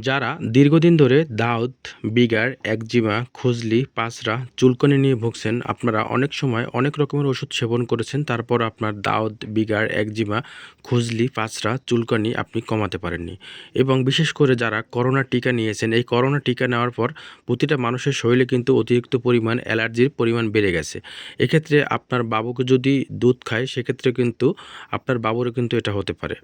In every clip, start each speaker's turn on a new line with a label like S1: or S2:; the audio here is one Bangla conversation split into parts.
S1: যারা দীর্ঘদিন ধরে দাউদ, বিগার, একজিমা, খুজলি পাঁচরা চুলকনি নিয়ে ভুগছেন, আপনারা অনেক সময় অনেক রকমের ওষুধ সেবন করেছেন, তারপর আপনার দাউদ, বিগার, একজিমা, খুজলি পাঁচরা চুলকনি আপনি কমাতে পারেননি। এবং বিশেষ করে যারা করোনা টিকা নিয়েছেন, এই করোনা টিকা নেওয়ার পর প্রতিটা মানুষের শরীরে কিন্তু অতিরিক্ত পরিমাণ অ্যালার্জির পরিমাণ বেড়ে গেছে। এক্ষেত্রে আপনার বাবুকে যদি দুধ খায়, সেক্ষেত্রে কিন্তু আপনার বাবুরও কিন্তু এটা হতে পারে।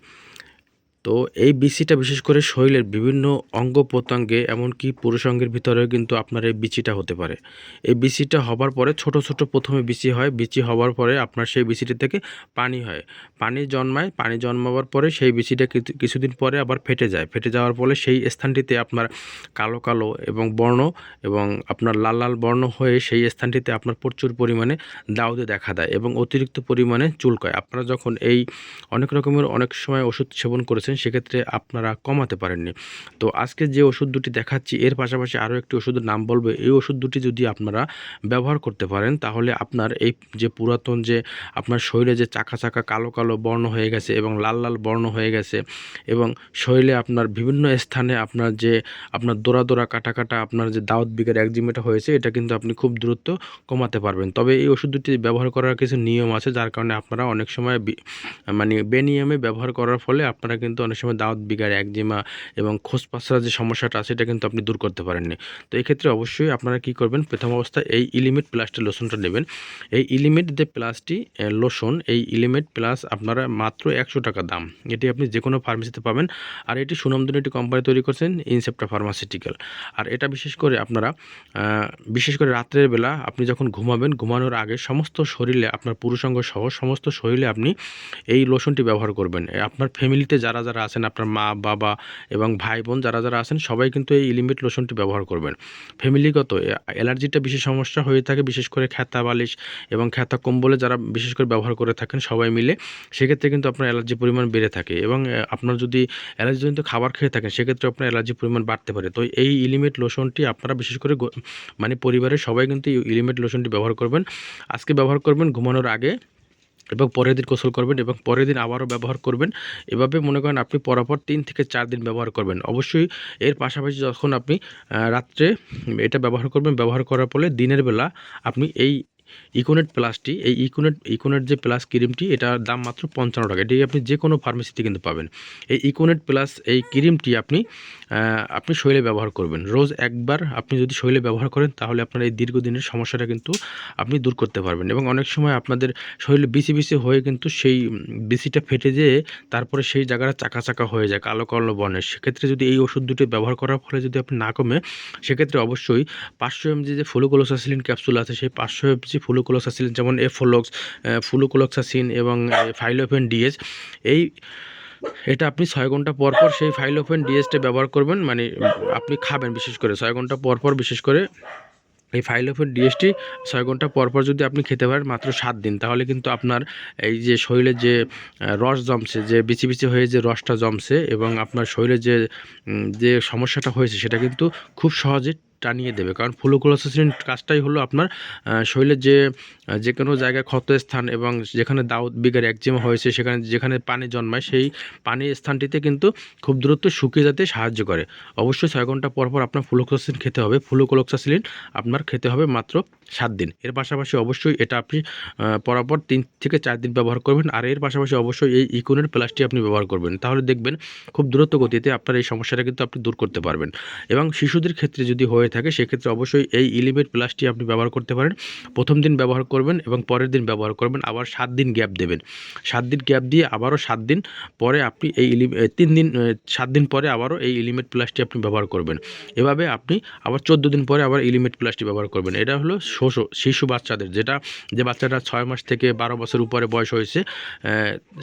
S1: তো এই বিচিটা বিশেষ করে শরীরের বিভিন্ন অঙ্গ প্রত্যঙ্গে, এমনকি পুরুষাঙ্গের ভিতরেও কিন্তু আপনার এই বিচিটা হতে পারে। এই বিচিটা হবার পরে, ছোট ছোট প্রথমে বিচি হয়। বিচি হবার পরে আপনার সেই বিচিটি থেকে পানি হয়। পানি জন্মায়। পানি জন্মাবার পরে সেই বিচিটা কিছু- কিছুদিন পরে আবার ফেটে যায়। ফেটে যাওয়ার ফলে সেই স্থানটিতে আপনার কালো কালো এবং বর্ণ এবং আপনার লাল লাল বর্ণ হয়ে সেই স্থানটিতে আপনার প্রচুর পরিমাণে দাউদে দেখা দেয় এবং অতিরিক্ত পরিমাণে চুলকায়। আপনারা যখন এই অনেক রকমের অনেক সময় ওষুধ সেবন করেছেন সেক্ষেত্রে আপনারা কমাতে পারেননি। তো আজকে যে ওষুধ দুটি দেখাচ্ছি, এর পাশাপাশি আরও একটি ওষুধের নাম বলবে। এই ওষুধ দুটি যদি আপনারা ব্যবহার করতে পারেন, তাহলে আপনার এই যে পুরাতন যে আপনার শরীরে যে চাকা চাকা কালো কালো বর্ণ হয়ে গেছে এবং লাল লাল বর্ণ হয়ে গেছে এবং শরীরে আপনার বিভিন্ন স্থানে আপনার যে আপনার দোরা দোরা কাটা কাটা আপনার যে দাউদ বিঘের একজিমেটা হয়েছে, এটা কিন্তু আপনি খুব দ্রুত কমাতে পারবেন। তবে এই ওষুধ দুটি ব্যবহার করার কিছু নিয়ম আছে, যার কারণে আপনারা অনেক সময় মানে বেনিয়মে ব্যবহার করার ফলে আপনারা কিন্তু অনেক সময় দাওয়াত বিগার একজিমা এবং খোসপাসরা যে সমস্যাটা আছে, এটা কিন্তু আপনি দূর করতে পারেননি। তো এই ক্ষেত্রে অবশ্যই আপনারা কি করবেন, প্রথম অবস্থায় এই ইলিমিট প্লাসটি লোশনটা নেবেন। এই ইলিমিট যে প্লাসটি লোশন এই ইলিমিট প্লাস আপনারা মাত্র একশো টাকা দাম। এটি আপনি যে কোনো ফার্মেসিতে পাবেন। আর এটি সুনামধন্য একটি কোম্পানি তৈরি করছেন ইনসেপ্টা ফার্মাসিউটিক্যাল আর এটা বিশেষ করে আপনারা বিশেষ করে রাত্রের বেলা আপনি যখন ঘুমাবেন, ঘুমানোর আগে সমস্ত শরীরে আপনার পুরুষাঙ্গ সহ সমস্ত শরীরে আপনি এই লোশনটি ব্যবহার করবেন। আপনার ফ্যামিলিতে যারা যারা আছেন আপনার মা, বাবা এবং ভাই বোন যারা যারা আছেন, সবাই কিন্তু এই ইলিমিট লোশনটি ব্যবহার করবেন। ফ্যামিলিগত অ্যালার্জিটা বিশেষ সমস্যা হয়ে থাকে, বিশেষ করে খ্যাতা বালিশ এবং খ্যাতা কম্বলে যারা বিশেষ করে ব্যবহার করে থাকেন সবাই মিলে, সেক্ষেত্রে কিন্তু আপনার অ্যালার্জির পরিমাণ বেড়ে থাকে এবং আপনার যদি অ্যালার্জি অ্যালার্জিজনিত খাবার খেয়ে থাকেন, সেক্ষেত্রে আপনার অ্যালার্জির পরিমাণ বাড়তে পারে। তো এই ইলিমিট লোশনটি আপনারা বিশেষ করে মানে পরিবারের সবাই কিন্তু এই ইলিমিট লোশনটি ব্যবহার করবেন। আজকে ব্যবহার করবেন ঘুমানোর আগে। এবং পরের দিন গোসল করবেন এবং পরের দিন আবারও ব্যবহার করবেন। এভাবে মনে করেন আপনি পরপর তিন থেকে চার দিন ব্যবহার করবেন। অবশ্যই এর পাশাপাশি যখন আপনি রাত্রে এটা ব্যবহার করবেন, ব্যবহার করার ফলে দিনের বেলা আপনি এই ইকোনেট প্লাসটি, এই ইকোনেট ইকোনেট যে প্লাস ক্রিমটি, এটার দাম মাত্র পঞ্চান্ন টাকা। এটি আপনি যে কোনো ফার্মেসিতে কিন্তু পাবেন। এই ইকোনেট প্লাস এই ক্রিমটি আপনি আপনি শরীরে ব্যবহার করবেন। রোজ একবার আপনি যদি শরীরে ব্যবহার করেন, তাহলে আপনার এই দীর্ঘদিনের সমস্যাটা কিন্তু আপনি দূর করতে পারবেন এবং অনেক সময় আপনাদের শরীরে বিসি বিসি হয়ে কিন্তু সেই বিসিটা ফেটে যেয়ে তারপরে সেই জায়গাটা চাকা চাকা হয়ে যায়, কালো কালো বর্ণের। সেক্ষেত্রে যদি এই ওষুধ দুটি ব্যবহার করার ফলে যদি আপনি না কমে, সেক্ষেত্রে অবশ্যই পাঁচশো এমজি যে ফুলোকোলোসাসিলিন ক্যাপসুল আছে, সেই পাঁচশো এমজি ফুলোকোলোসাসিলিন যেমন এফোলক্স ফুলোকোলক্সাসিন এবং ফাইলোফেন ডিএস এই, এটা আপনি ছয় ঘণ্টা পর পর সেই ফাইলোফেন ডিএসটা ব্যবহার করবেন মানে আপনি খাবেন বিশেষ করে। ছয় ঘণ্টা পর পর বিশেষ করে এই ফাইলোফেন ডিএসটি ছয় ঘণ্টা পর পর যদি আপনি খেতে পারেন মাত্র সাত দিন, তাহলে কিন্তু আপনার এই যে শরীরে যে রস জমছে, যে বিচি বিচি হয়ে যে রসটা জমছে এবং আপনার শরীরে যে যে সমস্যাটা হয়েছে সেটা কিন্তু খুব সহজে টানিয়ে দেবে। কারণ ফুলোক্লোসাসিন কাজটাই হলো আপনার শরীরের যে যে কোনো জায়গায় ক্ষত স্থান এবং যেখানে দাউদ বিঘার একজিমা হয়েছে, সেখানে, যেখানে পানি জন্মায়, সেই পানির স্থানটিতে কিন্তু খুব দ্রুত শুকিয়ে যেতে সাহায্য করে। অবশ্যই ছয় ঘণ্টা পর পর আপনার ফুলোক্লোসাসিন খেতে হবে। ফুলোক্লোক্সাসিলিন আপনার খেতে হবে মাত্র সাত দিন। এর পাশাপাশি অবশ্যই এটা আপনি পরপর তিন থেকে চার দিন ব্যবহার করবেন। আর এর পাশাপাশি অবশ্যই এই ইকোনের প্লাসটি আপনি ব্যবহার করবেন। তাহলে দেখবেন খুব দ্রুত গতিতে আপনার এই সমস্যাটা কিন্তু আপনি দূর করতে পারবেন। এবং শিশুদের ক্ষেত্রে যদি হয়ে থাকে, সেক্ষেত্রে অবশ্যই এই ইলিমেট প্লাসটি আপনি ব্যবহার করতে পারেন। প্রথম দিন ব্যবহার করবেন এবং পরের দিন ব্যবহার করবেন, আবার সাত দিন গ্যাপ দেবেন। সাত দিন গ্যাপ দিয়ে আবারও সাত দিন পরে আপনি এই ইলি তিন দিন সাত দিন পরে আবারও এই ইলিমেট প্লাসটি আপনি ব্যবহার করবেন। এভাবে আপনি আবার চোদ্দ দিন পরে আবার ইলিমেট প্লাসটি ব্যবহার করবেন। এটা হলো শোষো, শিশু বাচ্চাদের যেটা, যে বাচ্চাটা ছয় মাস থেকে বারো বছর উপরে বয়স হয়েছে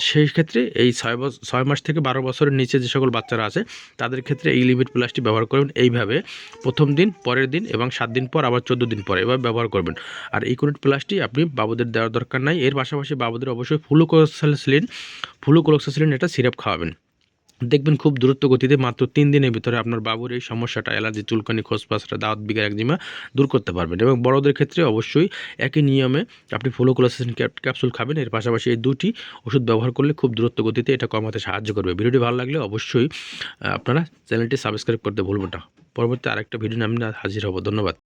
S1: সেই ক্ষেত্রে এই ছয় বছর ছয় মাস থেকে বারো বছরের নিচে যে সকল বাচ্চারা আছে, তাদের ক্ষেত্রে এই লিমিট প্লাসটি ব্যবহার করবেন। এইভাবে প্রথম দিন পরের দিন এবং সাত দিন পর, আবার চোদ্দ দিন পর এবার ব্যবহার করবেন। আর ইকোনেট প্লাসটি আপনি বাবুদের দেওয়ার দরকার নাই। এর পাশাপাশি বাবুদের অবশ্যই ফুলোকোসালসিলিন, ফুলোকোলোক্সাসিলিন, এটা সিরাপ খাওয়াবেন। দেখবেন খুব দ্রুত গতিতে মাত্র তিন দিনের ভিতরে আপনার বাবুর এই সমস্যাটা, অ্যালার্জি, চুলকানি, খোসপাসরা, দাঁত বিঘার একজিমা দূর করতে পারবেন এবং বড়দের ক্ষেত্রে অবশ্যই একই নিয়মে আপনি ফ্লোক্লোসিন ক্যাপসুল খাবেন। এর পাশাপাশি এই দুটি ওষুধ ব্যবহার করলে খুব দ্রুত গতিতে এটা কমাতে সাহায্য করবে। ভিডিওটি ভালো লাগলে অবশ্যই আপনারা চ্যানেলটি সাবস্ক্রাইব করতে ভুলবেন না। পরবর্তী আরেকটা ভিডিও নিয়ে আমি হাজির হব। ধন্যবাদ।